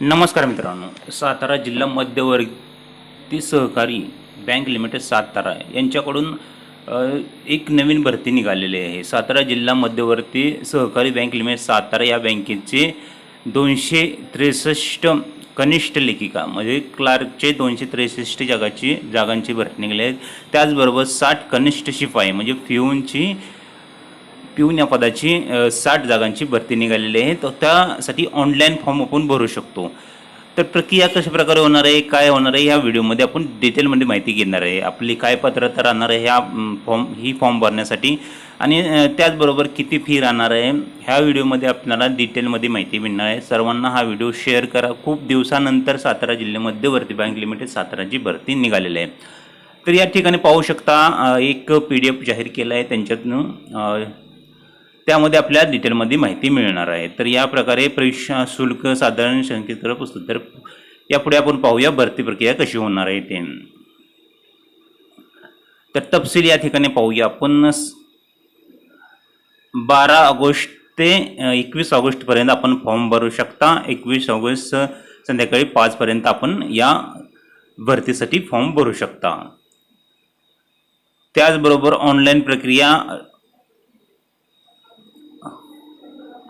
नमस्कार मित्रांनो सातारा जिल्हा मध्यवर्ती सहकारी बँक लिमिटेड सातारा यांच्याकडून एक नवीन भरती निघालेली आहे. सातारा जिल्हा मध्यवर्ती सहकारी बँक लिमिटेड सातारा या बँकेचे दोनशे त्रेसष्ट कनिष्ठ लेखिका म्हणजे क्लार्कचे दोनशे त्रेसष्ट जागाची जागांची भरती निघाली आहे. त्याचबरोबर साठ कनिष्ठ शिपाई म्हणजे फ्युनची पिऊन या पदाची साठ जागांची भरती निघालेली आहे. तर त्यासाठी ऑनलाईन फॉर्म आपण भरू शकतो. तर प्रक्रिया कशा प्रकारे होणार आहे काय होणार आहे ह्या व्हिडिओमध्ये आपण डिटेलमध्ये माहिती घेणार आहे. आपली काय पात्रता राहणार आहे ह्या फॉर्म ही फॉर्म भरण्यासाठी. आणि त्याचबरोबर किती फी राहणार आहे ह्या व्हिडिओमध्ये आपल्याला डिटेलमध्ये माहिती मिळणार आहे. सर्वांना हा व्हिडिओ शेअर करा. खूप दिवसानंतर सातारा जिल्ह्यामध्ये मध्यवर्ती बँक लिमिटेड साताराची भरती निघालेली आहे. तर या ठिकाणी पाहू शकता एक पी डी एफ जाहीर केला आहे त्यांच्यातून. त्यामध्ये आपल्याला डिटेलमध्ये माहिती मिळणार आहे. तर या प्रकारे परीक्षा शुल्क साधारण संकेतस्थळ पुस्तक तर यापुढे आपण पाहूया भरती प्रक्रिया कशी होणार आहे ते. तर तपशील या ठिकाणी पाहूया आपण. बारा ऑगस्ट ते एकवीस ऑगस्टपर्यंत आपण फॉर्म भरू शकता. एकवीस ऑगस्ट संध्याकाळी पाचपर्यंत आपण या भरतीसाठी फॉर्म भरू शकता. त्याचबरोबर ऑनलाईन प्रक्रिया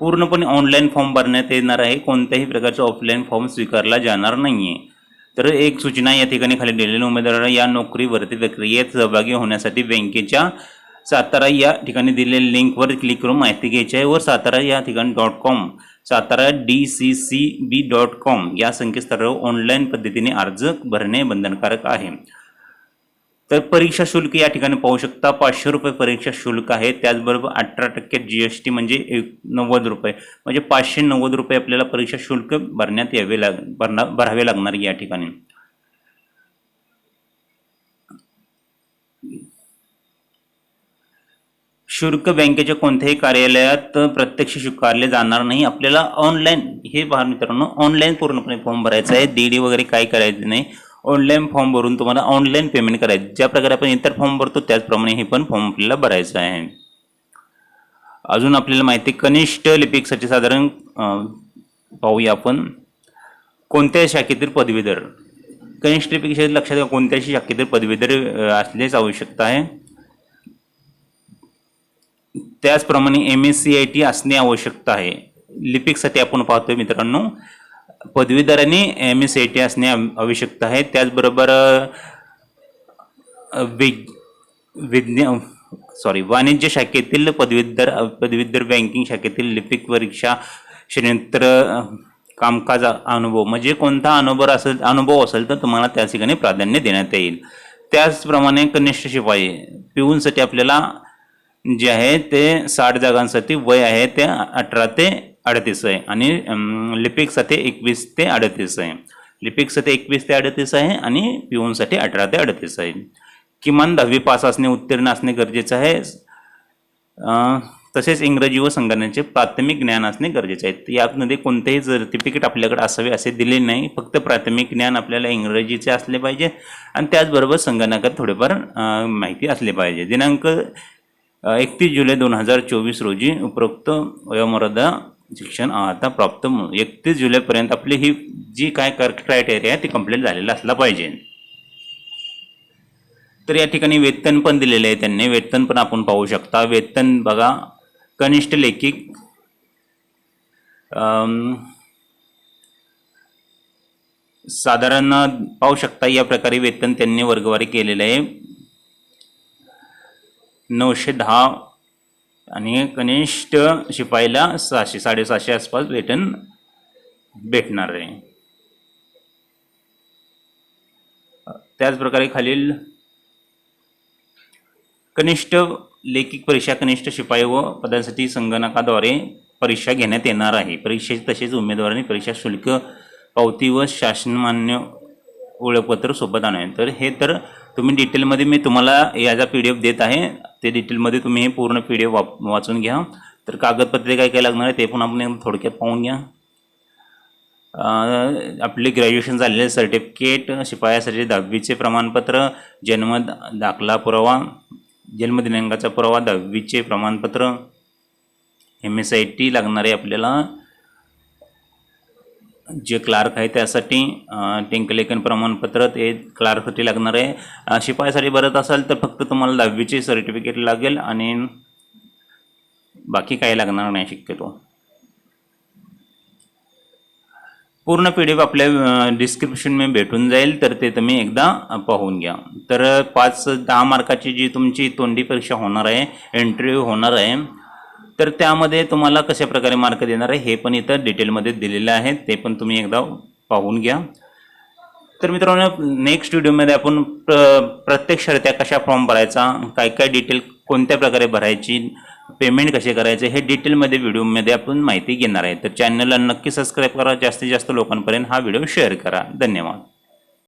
पूर्णपणे ऑनलाईन फॉर्म भरण्यात येणार आहे. कोणत्याही प्रकारचा ऑफलाईन फॉर्म स्वीकारला जाणार नाही आहे तर एक सूचना या ठिकाणी खाली दिलेल्या उमेदवारांना या नोकरी भरती प्रक्रियेत सहभागी होण्यासाठी बँकेच्या सातारा या ठिकाणी दिलेल्या लिंकवर क्लिक करून माहिती घ्यायची आहे व सातारा या ठिकाणी dot com Satara D C C B dot com या संकेतस्थळावर ऑनलाईन पद्धतीने अर्ज भरणे बंधनकारक आहे. तर परीक्षा शुल्क या ठिकाणी पाहू शकता. पाचशे रुपये परीक्षा शुल्क आहे. त्याचबरोबर अठरा टक्के जी एस टी म्हणजे एक नव्वद रुपये. म्हणजे पाचशे नव्वद रुपये आपल्याला परीक्षा शुल्क भरण्यात यावे लाग भरणार भरावे लागणार या ठिकाणी. शुल्क बँकेच्या कोणत्याही कार्यालयात प्रत्यक्ष स्वीकारले जाणार नाही. आपल्याला ऑनलाईन हे बाहेर मित्रांनो ऑनलाईन पूर्णपणे फॉर्म भरायचा आहे. डीडी वगैरे काय करायचं नाही. ऑनलाईन फॉर्म भरून तुम्हाला ऑनलाईन पेमेंट करायचं. ज्या प्रकारे आपण इतर फॉर्म भरतो त्याचप्रमाणे हे पण फॉर्म आपल्याला भरायचं आहे. अजून आपल्याला माहिती कनिष्ठ लिपिकसाठी साधारण पाहूया आपण. कोणत्या शाखेतील पदवीधर. कनिष्ठ लिपिकसाठी लक्षात घ्या कोणत्याही शाखेतील पदवीधर असलेच आवश्यकता आहे. त्याचप्रमाणे M S C I T असणे आवश्यकता आहे. लिपिकसाठी आपण पाहतोय मित्रांनो पदवीधरांनी M S C I T असणे आवश्यकता आहे. त्याचबरोबर अ, विग विज्ञान सॉरी वाणिज्य शाखेतील पदवीधर पदवीधर बँकिंग शाखेतील लिपिक परीक्षा श्रेणीतर कामकाज अनुभव म्हणजे कोणता अनुभव असेल अनुभव असेल तर तुम्हाला त्या ठिकाणी प्राधान्य देण्यात येईल. त्याचप्रमाणे कनिष्ठ शिपाई पिऊनसाठी आपल्याला जे आहे ते साठ जागांसाठी वय आहे ते अठरा ते अडतीस आहे. आणि लिपिकसाठी एकवीस ते अडतीस आहे. लिपिकसाठी एकवीस ते अडतीस आहे आणि पिऊनसाठी अठरा ते अडतीस आहे. किमान दहावी पास असणे उत्तीर्ण असणे गरजेचं आहे. तसेच इंग्रजी व संगणकाचे प्राथमिक ज्ञान असणे गरजेचे आहे. यामध्ये कोणतेही सर्टिफिकेट आपल्याकडे असावे असे दिले नाही फक्त प्राथमिक ज्ञान आपल्याला इंग्रजीचे असले पाहिजे आणि त्याचबरोबर संगणकात थोडेफार माहिती असली पाहिजे. दिनांक एकतीस जुलै दोन हजार चोवीस रोजी उपरोक्त वयोमर्यादा शिक्षण आता प्राप्त एकतीस जुलैपर्यंत आपली ही जी काय क्रायटेरिया आहे ती कंप्लीट झालेला असला पाहिजे. तर या ठिकाणी वेतन पण दिलेले आहे त्यांनी. वेतन पण आपण पाहू शकता. वेतन बघा कनिष्ठ लेखिक साधारण पाहू शकता या प्रकारे वेतन त्यांनी वर्गवारी केलेलं आहे. नऊशे दहा आणि कनिष्ठ शिपाईला सहाशे साडेसहाशे आसपास वेतन भेटणार आहे. त्याचप्रकारे खालील कनिष्ठ लेखिक परीक्षा कनिष्ठ शिपाई व पदांसाठी संगणकाद्वारे परीक्षा घेण्यात येणार आहे. परीक्षेची तसेच उमेदवारांनी परीक्षा शुल्क पावती व शासनमान्य ओळखपत्र सोबत आणावे. तर हे तर तुम्ही डिटेलमध्ये मी तुम्हाला याचा पी डी एफ देत आहे. ते डिटेलमध्ये तुम्ही हे पूर्ण पी डी एफ वाप वाचून घ्या. तर कागदपत्रे काय काय लागणार आहे ते पण आपण थोडक्यात पाहून घ्या. आपले ग्रॅज्युएशन झालेले सर्टिफिकेट शिपायासाठी दहावीचे प्रमाणपत्र जन्म दाखला पुरावा जन्मदिनांकाचा पुरावा दहावीचे प्रमाणपत्र एम एस आय टी लागणारे आपल्याला. जे क्लार्क आहे त्यासाठी टेंकलेखन प्रमाणपत्र ते क्लार्कसाठी लागणार आहे. शिपायासाठी भरत असाल तर फक्त तुम्हाला दहावीचे सर्टिफिकेट लागेल आणि बाकी काही लागणार नाही शक्यतो. पूर्ण पी डी एफ आपल्या डिस्क्रिप्शनमध्ये भेटून जाईल तर ते तुम्ही एकदा पाहून घ्या. तर पाच दहा मार्काची जी तुमची तोंडी परीक्षा होणार आहे इंटरव्ह्यू होणार आहे तर त्यामध्ये तुम्हाला कशा प्रकारे मार्क देणार आहे हे पण इथं डिटेलमध्ये दिलेलं आहे. ते पण तुम्ही एकदा पाहून घ्या. तर मित्रांनो नेक्स्ट व्हिडिओमध्ये आपण प्र प्रत्यक्षरित्या कशा फॉर्म भरायचा काय काय डिटेल कोणत्या प्रकारे भरायची पेमेंट कसे करायचे हे डिटेलमध्ये व्हिडिओमध्ये आपण माहिती घेणार आहे. तर चॅनलला नक्की सबस्क्राईब करा. जास्तीत जास्त लोकांपर्यंत हा व्हिडिओ शेअर करा. धन्यवाद.